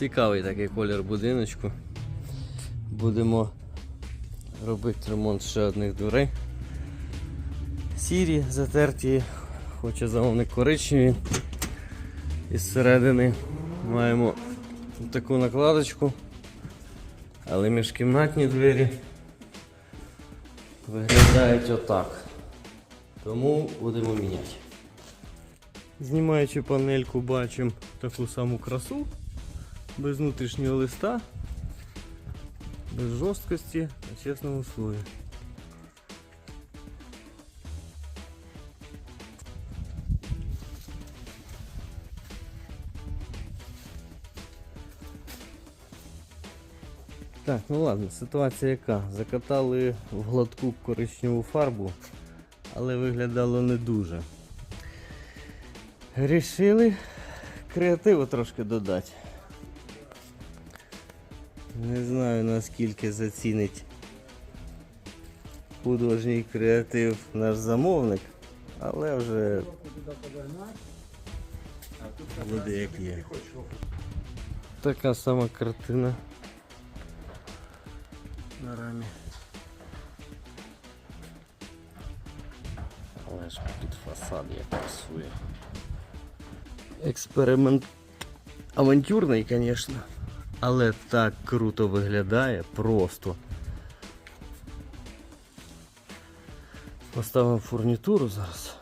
Цікавий такий колір будиночку. Будемо робити ремонт ще одних дверей. Сірі, затерті, хоче замовник коричневі. І зсередини маємо таку накладочку, але міжкімнатні двері виглядають отак. Тому будемо міняти. Знімаючи панельку, бачимо таку саму красу, без внутрішнього листа, без жорсткості на чесному слові. Так, ну ладно, ситуація яка? Закатали в гладку коричневу фарбу, але виглядало не дуже. Рішили креативу трошки додати. Не знаю наскільки зацінить художній креатив наш замовник, але вже буде як є. Така сама картина на рамі. Але ж під фасад як пасує. Експеримент авантюрний, звісно. Але так круто виглядає просто. Поставимо фурнітуру зараз.